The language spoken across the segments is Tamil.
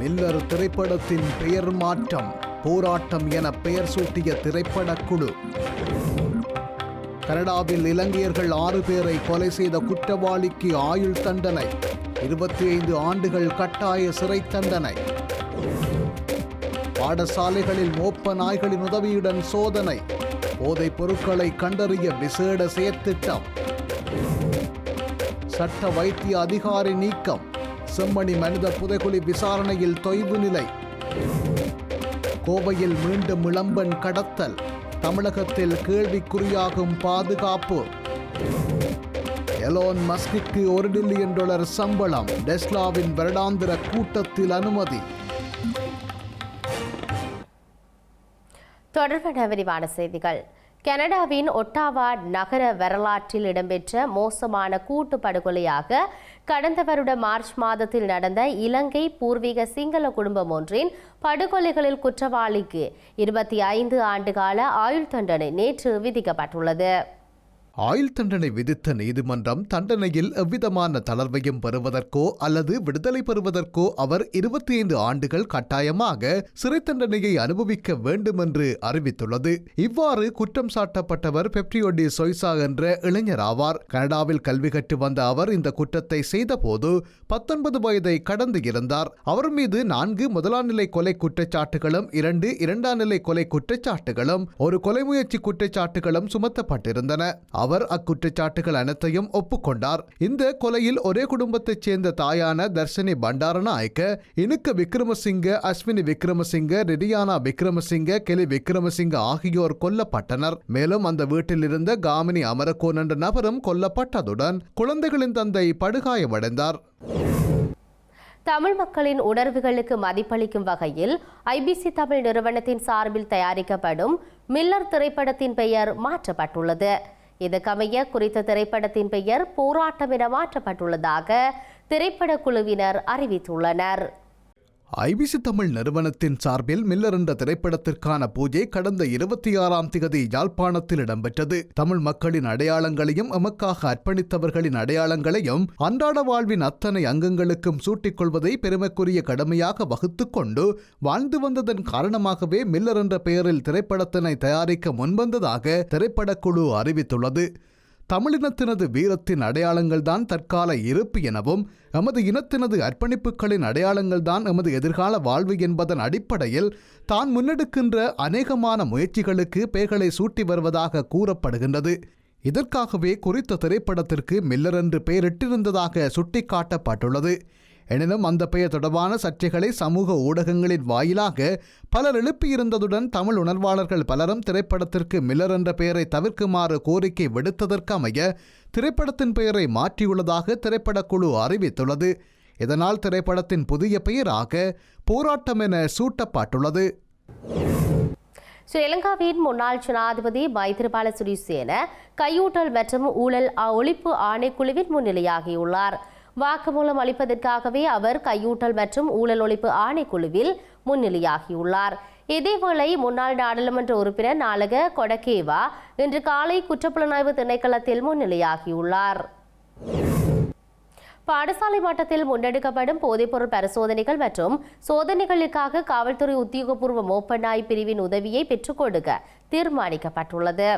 மில்லர் திரைப்படத்தின் பெயர் மாற்றம் போராட்டம் என பெயர் சூட்டிய திரைப்பட குழு. கனடாவில் இலங்கையர்கள் ஆறு பேரை கொலை செய்த குற்றவாளிக்கு ஆயுள் தண்டனை இருபத்தி ஐந்து ஆண்டுகள் கட்டாய சிறை தண்டனை. பாடசாலைகளில் மோப்ப நாய்களின் உதவியுடன் சோதனை போதைப் பொருட்களை கண்டறிய விசேட செயற்திட்டம். சட்ட வைத்திய அதிகாரி நீக்கம் செம்மணி மனித புதைகுழி விசாரணையில் தொய்வு நிலை. கோவையில் மீண்டும் இளம்பெண் கடத்தல். தமிழகத்தில் கேள்விக்குறியாகும் பாதுகாப்பு. எலோன் மஸ்கிற்கு ஒரு பில்லியன் டாலர் சம்பளம். டெஸ்லாவின் வருடாந்திர கூட்டத்தில் அனுமதி. தொடர்பான விரிவான செய்திகள். கனடாவின் ஒட்டாவா நகர வரலாற்றில் இடம்பெற்ற மோசமான கூட்டு படுகொலையாக கடந்த வருட மார்ச் மாதத்தில் நடந்த இலங்கை பூர்வீக சிங்கள குடும்பம் ஒன்றின் படுகொலைகளில் குற்றவாளிக்கு இருபத்தி ஐந்து ஆண்டுகால ஆயுள் தண்டனை நேற்று விதிக்கப்பட்டுள்ளது. ஆயுள் தண்டனை விதித்த நீதிமன்றம் தண்டனையில் எவ்விதமான தளர்வையும் பெறுவதற்கோ அல்லது விடுதலை பெறுவதற்கோ அவர் இருபத்தி ஐந்து ஆண்டுகள் கட்டாயமாக சிறை தண்டனையை அனுபவிக்க வேண்டும் என்று அறிவித்துள்ளது. இவ்வாறு குற்றம் சாட்டப்பட்டவர் பெப்டியோடி சொய்சா என்ற இளைஞர் ஆவார். கனடாவில் கல்வி கற்று வந்த அவர் இந்த குற்றத்தை செய்தபோது பத்தொன்பது வயதை கடந்து இருந்தார். அவர் மீது நான்கு முதலாம் நிலை கொலை குற்றச்சாட்டுகளும் இரண்டு இரண்டாம் நிலை கொலை குற்றச்சாட்டுகளும் ஒரு கொலை முயற்சி குற்றச்சாட்டுகளும் சுமத்தப்பட்டிருந்தன. அவர் அக்குற்றச்சாட்டுகள் அனைத்தையும் ஒப்புக்கொண்டார். இந்த கொலையில் ஒரே குடும்பத்தைச் சேர்ந்த தாயான தர்ஷினி பண்டாரநாயக்க இனுக்க விக்ரமசிங்க அஸ்வினி விக்ரமசிங்க ரிடியானா விக்ரமசிங்க கெலி விக்ரமசிங்க ஆகியோர் கொல்லப்பட்டனர். மேலும் அந்த வீட்டில் இருந்த காமினி அமரகோன் என்ற நபரும் கொல்லப்பட்டதுடன் குழந்தைகளின் தந்தை படுகாயமடைந்தார். தமிழ் மக்களின் உணர்வுகளுக்கு மதிப்பளிக்கும் வகையில் ஐபிசி தமிழ் நிறுவனத்தின் சார்பில் தயாரிக்கப்படும் மில்லர் திரைப்படத்தின் பெயர் மாற்றப்பட்டுள்ளது. இதற்கமைய குறித்த திரைப்படத்தின் பெயர் போராட்டம் என மாற்றப்பட்டுள்ளதாக திரைப்படக் குழுவினர் அறிவித்துள்ளனர். ஐபிசி தமிழ் நிறுவனத்தின் சார்பில் மில்லர் என்ற திரைப்படத்திற்கான பூஜை கடந்த இருபத்தி ஆறாம் திகதி யாழ்ப்பாணத்தில் இடம்பெற்றது. தமிழ் மக்களின் அடையாளங்களையும் எமக்காக அர்ப்பணித்தவர்களின் அடையாளங்களையும் அன்றாட வாழ்வின் அத்தனை அங்கங்களுக்கும் சூட்டிக் கொள்வதை பெருமைக்குரிய கடமையாக வகுத்து கொண்டு வாழ்ந்து வந்ததன் காரணமாகவே மில்லர் என்ற பெயரில் திரைப்படத்தினை தயாரிக்க முன்வந்ததாக திரைப்படக்குழு அறிவித்துள்ளது. தமிழினத்தினது வீரத்தின் அடையாளங்கள்தான் தற்கால இருப்பு எனவும் எமது இனத்தினது அர்ப்பணிப்புகளின் அடையாளங்கள்தான் எமது எதிர்கால வாழ்வு என்பதன் அடிப்படையில் தான் முன்னெடுக்கின்ற அநேகமான முயற்சிகளுக்கு பெயர்களை சூட்டி வருவதாக கூறப்படுகின்றது. இதற்காகவே குறித்த திரைப்படத்திற்கு மில்லர் என்று பெயரிட்டிருந்ததாக சுட்டிக்காட்டப்பட்டுள்ளது. எனினும் அந்த பெயர் தொடர்பான சர்ச்சைகளை சமூக ஊடகங்களின் வாயிலாக பலர் எழுப்பியிருந்ததுடன் தமிழ் உணர்வாளர்கள் பலரும் திரைப்படத்திற்கு மில்லர் என்ற பெயரை தவிர்க்குமாறு கோரிக்கை விடுத்ததற்கமைய திரைப்படத்தின் பெயரை மாற்றியுள்ளதாக திரைப்படக்குழு அறிவித்துள்ளது. இதனால் திரைப்படத்தின் புதிய பெயராக போராட்டம் என சூட்டப்பட்டுள்ளது. ஸ்ரீலங்காவின் முன்னாள் ஜனாதிபதி மைத்திரிபால சிறிசேன கையூட்டல் மற்றும் ஊழல் ஒழிப்பு ஆணைக்குழுவின் முன்னிலையாகியுள்ளார். வாக்குமூலம் அளிப்பதற்காகவே அவர் கையூட்டல் மற்றும் ஊழல் ஒழிப்பு ஆணைக்குழுவில் முன்னிலையாகியுள்ளார். இதேவேளை முன்னாள் நாடாளுமன்ற உறுப்பினர் நாளக கொடகேவா இன்று காலை குற்றப்புலனாய்வு திணைக்களத்தில் முன்னிலையாகியுள்ளார். பாடசாலை மட்டத்தில் முன்னெடுக்கப்படும் போதைப்பொருள் பரிசோதனைகள் மற்றும் சோதனைகளுக்காக காவல்துறை உத்தியோகபூர்வ மோப்பநாய் பிரிவின் உதவியை பெற்றுக் கொடுக்க தீர்மானிக்கப்பட்டுள்ளது.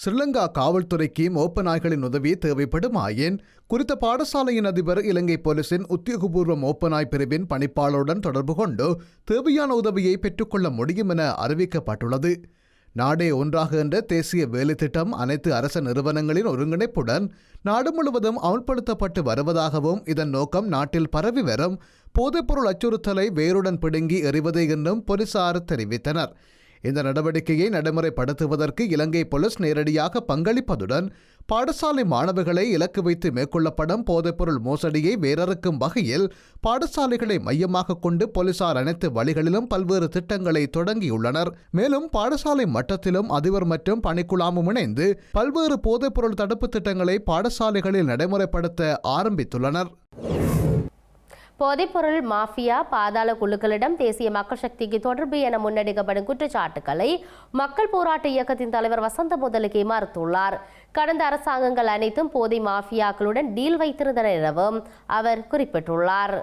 ஸ்ரீலங்கா காவல்துறைக்கு மோப்ப நாய்களின் உதவி தேவைப்படுமாயின் குறித்த பாடசாலையின் அதிபர் இலங்கை போலீசின் உத்தியோகபூர்வ மோப்பநாய் பிரிவின் பணிப்பாளருடன் தொடர்பு கொண்டு தேவையான உதவியை பெற்றுக்கொள்ள முடியும் என அறிவிக்கப்பட்டுள்ளது. நாடே ஒன்றாக என்ற தேசிய வேலை திட்டம் அனைத்து அரச நிறுவனங்களின் ஒருங்கிணைப்புடன் நாடு முழுவதும் அமல்படுத்தப்பட்டு வருவதாகவும் இதன் நோக்கம் நாட்டில் பரவி வரும் போதைப்பொருள் அச்சுறுத்தலை வேருடன் பிடுங்கி எறிவதே என்றும் போலீசார் தெரிவித்தனர். இந்த நடவடிக்கையை நடைமுறைப்படுத்துவதற்கு இலங்கை போலீஸ் நேரடியாக பங்களிப்பதுடன் பாடசாலை மாணவர்களை இலக்கு வைத்து மேற்கொள்ளப்படும் போதைப்பொருள் மோசடியை வேறறுக்கும் வகையில் பாடசாலைகளை மையமாக கொண்டு போலீசார் அனைத்து வழிகளிலும் பல்வேறு திட்டங்களை தொடங்கியுள்ளனர். மேலும் பாடசாலை மட்டத்திலும் அதிபர் மற்றும் பணிக்குழாமும் இணைந்து பல்வேறு போதைப்பொருள் தடுப்பு திட்டங்களை பாடசாலைகளில் நடைமுறைப்படுத்த ஆரம்பித்துள்ளனர். போதைப்பொருள் மாஃபியா பாதாள குழுக்களிடம் தேசிய மக்கள் சக்திக்கு தொடர்பு என முன்னெடுக்கப்படும் குற்றச்சாட்டுக்களை மக்கள் போராட்ட இயக்கத்தின் தலைவர் வசந்த முதலுகே மறுத்துள்ளார். கடந்த அரசாங்கங்கள் அனைத்தும் போதை மாஃபியாக்களுடன் டீல் வைத்திருந்தன எனவும் அவர் குறிப்பிட்டுள்ளார்.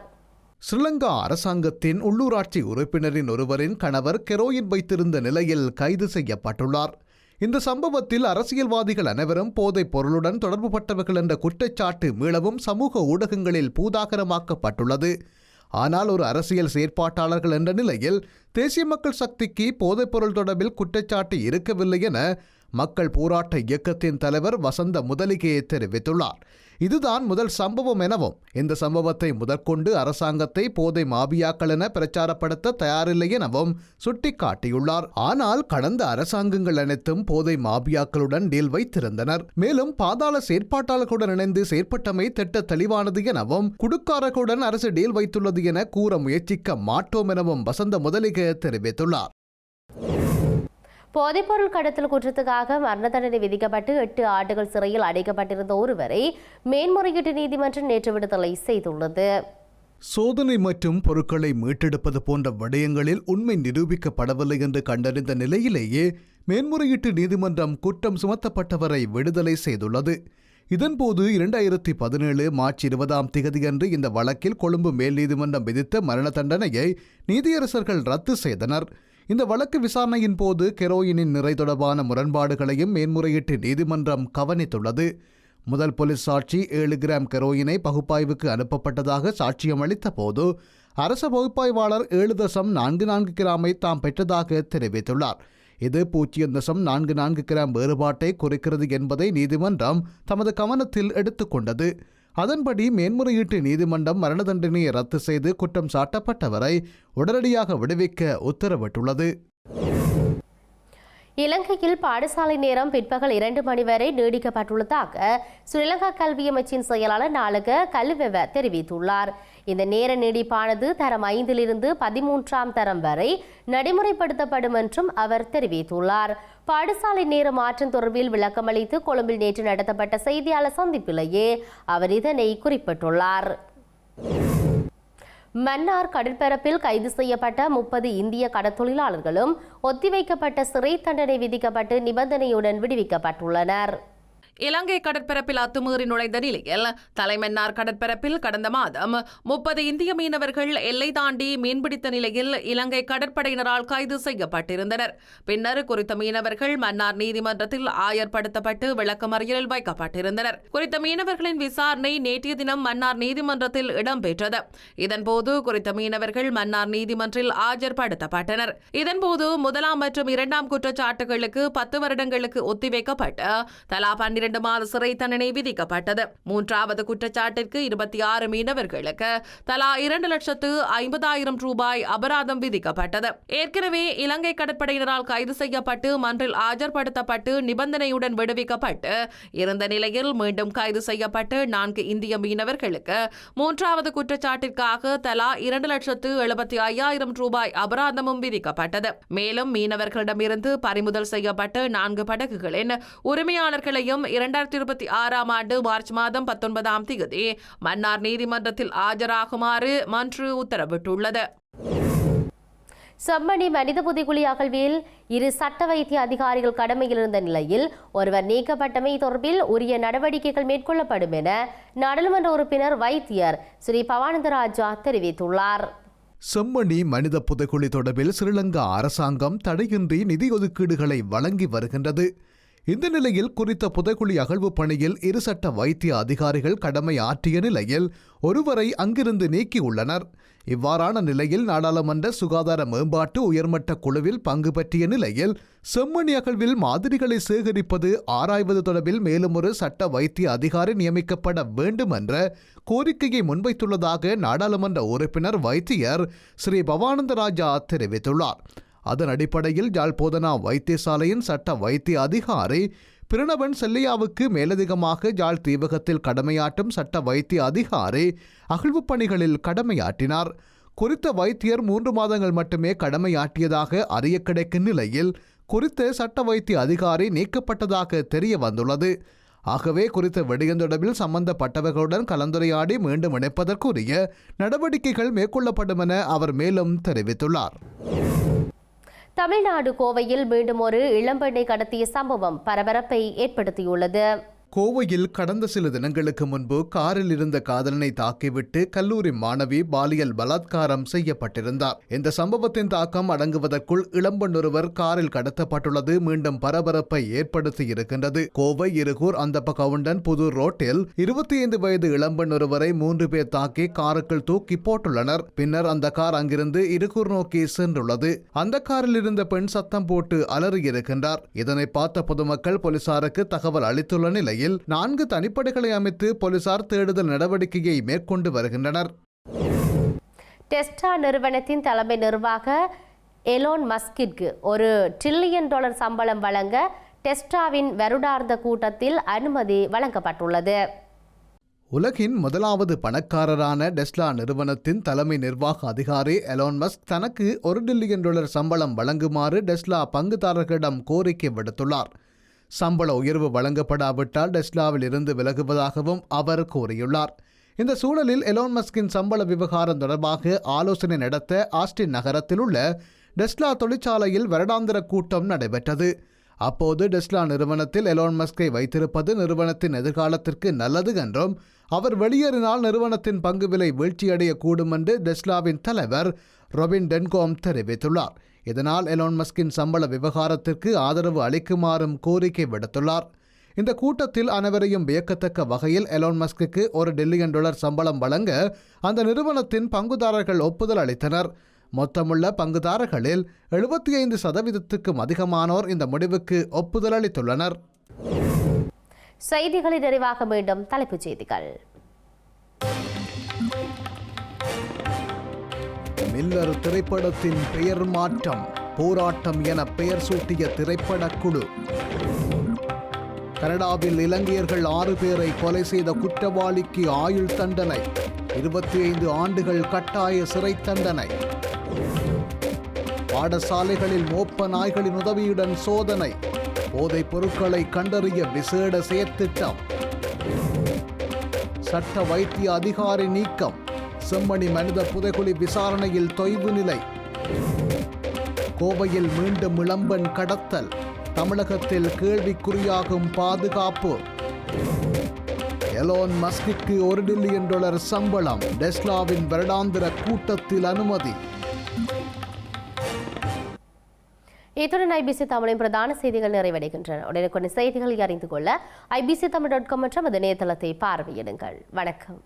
ஸ்ரீலங்கா அரசாங்கத்தின் உள்ளூராட்சி உறுப்பினரின் ஒருவரின் கணவர் கெரோயின் வைத்திருந்த நிலையில் கைது செய்யப்பட்டுள்ளார். இந்த சம்பவத்தில் அரசியல்வாதிகள் அனைவரும் போதைப் பொருளுடன் தொடர்புபட்டவர்கள் என்ற குற்றச்சாட்டு மீளவும் சமூக ஊடகங்களில் பூதாகரமாக்கப்பட்டுள்ளது. ஆனால் ஒரு அரசியல் செயற்பாட்டாளர்கள் என்ற நிலையில் தேசிய மக்கள் சக்திக்கு போதைப்பொருள் தொடர்பில் குற்றச்சாட்டு இருக்கவில்லை என மக்கள் போராட்ட இயக்கத்தின் தலைவர் வசந்த முதலிகையை தெரிவித்துள்ளார். இதுதான் முதல் சம்பவம் எனவும் இந்த சம்பவத்தை முதற்கொண்டு அரசாங்கத்தை போதை மாபியாக்கள் என பிரச்சாரப்படுத்த தயாரில்லை எனவும் சுட்டிக்காட்டியுள்ளார். ஆனால் கடந்த அரசாங்கங்கள் அனைத்தும் போதை மாபியாக்களுடன் டீல் வைத்திருந்தனர். மேலும் பாதாள செயற்பாட்டாளர்களுடன் இணைந்து செயற்பட்டமை திட்ட தெளிவானது எனவும் குடுக்காரர்களுடன் அரசு டீல் வைத்துள்ளது என கூற முயற்சிக்க மாட்டோம் எனவும் வசந்த முதலிக தெரிவித்துள்ளார். போதைப்பொருள் கடத்தல் குற்றத்துக்காக மரண தண்டனை விதிக்கப்பட்டு எட்டு ஆண்டுகள் சிறையில் அடைக்கப்பட்டிருந்த ஒருவரை மேன்முறையீட்டு நீதிமன்றம் நேற்று விடுதலை செய்துள்ளது. சோதனை மற்றும் பொருட்களை மீட்டெடுப்பது போன்ற விடயங்களில் உண்மை நிரூபிக்கப்படவில்லை என்று கண்டறிந்த நிலையிலேயே மேன்முறையீட்டு நீதிமன்றம் குற்றம் சுமத்தப்பட்டவரை விடுதலை செய்துள்ளது. இதன்போது இரண்டாயிரத்தி பதினேழு மார்ச் இருபதாம் திகதியன்று இந்த வழக்கில் கொழும்பு மேல் நீதிமன்றம் விதித்த மரண தண்டனையை நீதியரசர்கள் ரத்து செய்தனர். இந்த வழக்கு விசாரணையின் போது கெரோயினின் நிறை தொடர்பான முரண்பாடுகளையும் மேன்முறையீட்டு நீதிமன்றம் கவனித்துள்ளது. முதல் போலீஸ் சாட்சி ஏழு கிராம் கெரோயினை பகுப்பாய்வுக்கு அனுப்பப்பட்டதாக சாட்சியம் அளித்த போது அரச பகுப்பாய்வாளர் ஏழு தசம் நான்கு நான்கு கிராமை தாம் பெற்றதாக தெரிவித்துள்ளார். இது பூஜ்ஜியம் தசம் நான்கு நான்கு கிராம் வேறுபாட்டை குறைக்கிறது என்பதை நீதிமன்றம் தமது கவனத்தில் எடுத்துக்கொண்டது. அதன்படி மேன்முறையீட்டு நீதிமன்றம் மரண தண்டனையை ரத்து செய்து குற்றம் சாட்டப்பட்டவரை உடனடியாக விடுவிக்க உத்தரவிட்டுள்ளது. இலங்கையில் பாடசாலை நேரம் பிற்பகல் இரண்டு மணி வரை நீடிக்கப்பட்டுள்ளதாக ஸ்ரீலங்கா கல்வி அமைச்சின் செயலாளர் நாளக கல்வெவ தெரிவித்துள்ளார். இந்த நேர நீடிப்பானது தரம் ஐந்திலிருந்து பதிமூன்றாம் தரம் வரை நடைமுறைப்படுத்தப்படும் என்றும் அவர் தெரிவித்துள்ளார். பாடசாலை நேர மாற்றம் தொடர்பில் விளக்கமளித்து கொழும்பில் நேற்று நடத்தப்பட்ட செய்தியாளர் சந்திப்பிலேயே அவர் இதனை குறிப்பிட்டுள்ளார். மன்னார் கடற்பரப்பில் கைது செய்யப்பட்ட முப்பது இந்திய கடத்தொழிலாளர்களும் ஒத்திவைக்கப்பட்ட சிறை தண்டனை விதிக்கப்பட்டு நிபந்தனையுடன் விடுவிக்கப்பட்டுள்ளனர். இலங்கை கடற்பரப்பில் அத்துமீறி நுழைந்த நிலையில் தலைமன்னார் கடற்பரப்பில் கடந்த மாதம் முப்பது இந்திய மீனவர்கள் எல்லை தாண்டி மீன்பிடித்த நிலையில் இலங்கை கடற்படையினரால் கைது செய்யப்பட்டிருந்தனர். பின்னர் குறித்த மீனவர்கள் மன்னார் நீதிமன்றத்தில் ஆயர்படுத்தப்பட்டு விளக்கமறியலில் வைக்கப்பட்டிருந்தனர். குறித்த மீனவர்களின் விசாரணை நேற்றைய தினம் மன்னார் நீதிமன்றத்தில் இடம்பெற்றது. இதன்போது குறித்த மீனவர்கள் மன்னார் நீதிமன்றில் ஆஜர்படுத்தப்பட்டனர். இதன்போது முதலாம் மற்றும் இரண்டாம் குற்றச்சாட்டுகளுக்கு பத்து வருடங்களுக்கு ஒத்திவைக்கப்பட்டு தலா பன்னிரண்டு இரண்டு மாத சிறை தண்டனை விதிக்கப்பட்டது. மூன்றாவது குற்றச்சாட்டிற்கு இருபத்தி ஆறு மீனவர்களுக்கு தலா இரண்டு லட்சத்து ஐம்பதாயிரம் ரூபாய் அபராதம் விதிக்கப்பட்டது. ஏற்கனவே இலங்கை கடற்படையினரால் கைது செய்யப்பட்டு மன்றில் ஆஜர்படுத்தப்பட்டு நிபந்தனையுடன் விடுவிக்கப்பட்டு இருந்த நிலையில் மீண்டும் கைது செய்யப்பட்டு நான்கு இந்திய மீனவர்களுக்கு மூன்றாவது குற்றச்சாட்டிற்காக தலா இரண்டு லட்சத்து எழுபத்தி ஐயாயிரம் ரூபாய் அபராதமும் விதிக்கப்பட்டது. மேலும் மீனவர்களிடமிருந்து பறிமுதல் செய்யப்பட்டு நான்கு படகுகளின் உரிமையாளர்களையும் இரண்டாயிரத்தி இருபத்தி ஆறாம் ஆண்டு மார்ச் மாதம் பத்தொன்பதாம் தேதி மன்னார் நீதிமன்றத்தில் ஆஜராகுமாறு மன்று உத்தரவிட்டுள்ளது. செம்மணி மனித புதைகுழி அகழ்வில் இரு சட்ட வைத்திய அதிகாரிகள் கடமையில் இருந்த நிலையில் ஒருவர் நீக்கப்பட்டமை தொடர்பில் உரிய நடவடிக்கைகள் மேற்கொள்ளப்படும் என நாடாளுமன்ற உறுப்பினர் வைத்தியர் ஸ்ரீ பவானந்தராஜா தெரிவித்துள்ளார். செம்மணி மனித புதைக்குழி தொடர்பில் ஸ்ரீலங்கா அரசாங்கம் தடையின்றி நிதி ஒதுக்கீடுகளை வழங்கி வருகின்றது. இந்த நிலையில் குறித்த புதைக்குழி அகழ்வு பணியில் இரு சட்ட வைத்திய அதிகாரிகள் கடமை ஆற்றிய நிலையில் ஒருவரை அங்கிருந்து நீக்கியுள்ளனர். இவ்வாறான நிலையில் நாடாளுமன்ற சுகாதார மேம்பாட்டு உயர்மட்ட குழுவில் பங்கு பற்றிய நிலையில் செம்மணி அகழ்வில் மாதிரிகளை சேகரிப்பது ஆராய்வது தொடர்பில் மேலும் ஒரு சட்ட வைத்திய அதிகாரி நியமிக்கப்பட வேண்டும் என்ற கோரிக்கையை முன்வைத்துள்ளதாக நாடாளுமன்ற உறுப்பினர் வைத்தியர் ஸ்ரீ பவானந்தராஜா தெரிவித்துள்ளார். அதன் அடிப்படையில் யாழ் போதனா வைத்தியசாலையின் சட்ட வைத்திய அதிகாரி பிரணவன் செல்லையாவுக்கு மேலதிகமாக யாழ் தீவகத்தில் கடமையாற்றும் சட்ட வைத்திய அதிகாரி அகழ்வு பணிகளில் கடமையாற்றினார். குறித்த வைத்தியர் மூன்று மாதங்கள் மட்டுமே கடமையாற்றியதாக அறிய கிடைக்கும் நிலையில் குறித்த சட்ட வைத்திய அதிகாரி நீக்கப்பட்டதாக தெரிய வந்துள்ளது. ஆகவே குறித்த விடயம் தொடர்பில் சம்பந்தப்பட்டவர்களுடன் கலந்துரையாடி மீண்டும் இணைப்பதற்குரிய நடவடிக்கைகள் மேற்கொள்ளப்படும் என அவர் மேலும் தெரிவித்துள்ளார். தமிழ்நாடு கோவையில் மீண்டும் ஒரு இளம்பெண்ணை கடத்திய சம்பவம் பரபரப்பை ஏற்படுத்தியுள்ளது. கோவையில் கடந்த சில தினங்களுக்கு முன்பு காரில் இருந்த காதலனை தாக்கிவிட்டு கல்லூரி மாணவி பாலியல் பலாத்காரம் செய்யப்பட்டிருந்தார். இந்த சம்பவத்தின் தாக்கம் அடங்குவதற்குள் இளம்பெண் ஒருவர் காரில் கடத்தப்பட்டுள்ளது. மீண்டும் பரபரப்பை ஏற்படுத்தி இருக்கின்றது. கோவை இருகூர் அந்தப்ப கவுண்டன் புதூர் ரோட்டில் இருபத்தி ஐந்து வயது இளம்பெண் ஒருவரை மூன்று பேர் தாக்கி காருக்குள் தூக்கி போட்டுள்ளனர். பின்னர் அந்த கார் அங்கிருந்து இருகூர் நோக்கி சென்றுள்ளது. அந்த காரில் இருந்த பெண் சத்தம் போட்டு அலறியிருக்கின்றார். இதனை பார்த்த பொதுமக்கள் போலீசாருக்கு தகவல் அளித்துள்ள நிலையில் நான்கு தனிப்படைகளை அமைத்து போலீசார் தேடுதல் நடவடிக்கையை மேற்கொண்டு வருகின்றனர். டெஸ்டா நிறுவனத்தின் தலைமை நிர்வாக எலோன் மஸ்கிற்கு ஒரு ட்ரில்லியன் டாலர் சம்பளம் வழங்க டெஸ்டாவின் வருடார்ந்த கூட்டத்தில் அனுமதி வழங்கப்பட்டுள்ளது. உலகின் முதலாவது பணக்காரரான டெஸ்லா நிறுவனத்தின் தலைமை நிர்வாக அதிகாரி எலான் மஸ்க் தனக்கு ஒரு டில்லியன் டாலர் சம்பளம் வழங்குமாறு டெஸ்லா பங்குதாரர்களிடம் கோரிக்கை விடுத்துள்ளார். சம்பள உயர்வு வழங்கப்படாவிட்டால் டெஸ்லாவில் இருந்து விலகுவதாகவும் அவர் கூறியுள்ளார். இந்த சூழலில் எலோன் மஸ்கின் சம்பள விவகாரம் தொடர்பாக ஆலோசனை நடத்த ஆஸ்டின் நகரத்தில் உள்ள டெஸ்லா தொழிற்சாலையில் வருடாந்திர கூட்டம் நடைபெற்றது. அப்போது டெஸ்லா நிறுவனத்தில் எலோன் மஸ்கை வைத்திருப்பது நிறுவனத்தின் எதிர்காலத்திற்கு நல்லது என்றும் அவர் வெளியேறினால் நிறுவனத்தின் பங்கு விலை வீழ்ச்சியடையக்கூடும் என்று டெஸ்லாவின் தலைவர் ரொபின் டென்கோம் தெரிவித்துள்ளார். இதனால் எலோன் மஸ்கின் சம்பள விவகாரத்திற்கு ஆதரவு அளிக்குமாறும் கோரிக்கை விடுத்துள்ளார். இந்த கூட்டத்தில் அனைவரையும் வியக்கத்தக்க வகையில் எலோன் மஸ்க்கு ஒரு டில்லியன் டாலர் சம்பளம் வழங்க அந்த நிறுவனத்தின் பங்குதாரர்கள் ஒப்புதல் அளித்தனர். மொத்தமுள்ள பங்குதாரர்களில் எழுபத்தி ஐந்து சதவீதத்துக்கும் அதிகமானோர் இந்த முடிவுக்கு ஒப்புதல் அளித்துள்ளனர். செய்திகளை நிறைவாக மீண்டும் தலைப்புச் செய்திகள். மில்லர் திரைப்படத்தின் பெயர் மாற்றம் போராட்டம் என பெயர் சூட்டிய திரைப்படக் குழு. கனடாவில் இலங்கையர்கள் ஆறு பேரை கொலை செய்த குற்றவாளிக்கு ஆயுள் தண்டனை இருபத்தி ஐந்து ஆண்டுகள் கட்டாய சிறை தண்டனை. பாடசாலைகளில் மோப்ப நாய்களின் உதவியுடன் சோதனை போதைப் பொருட்களை கண்டறிய விசேட செயற்திட்டம். சட்ட வைத்திய அதிகாரி நீக்கம் செம்மணி மனித புதைகுழி விசாரணையில் தொய்வு நிலை. கோவையில் மீண்டும் இளம்பெண் கடத்தல். தமிழகத்தில் கேள்விக்குறியாகும் பாதுகாப்பு. எலோன் மஸ்கிற்கு ஒரு டில்லியன் டாலர் சம்பளம். டெஸ்லாவின் வருடாந்திர கூட்டத்தில் அனுமதி. இத்துடன் ஐபிசி தமிழின் பிரதான செய்திகள் நிறைவடைகின்றன. உடனுக்குடன் செய்திகளை அறிந்து கொள்ள ஐபிசி தமிழ் டாட் காம் மற்றும் அது இணையதளத்தை பார்வையிடுங்கள். வணக்கம்.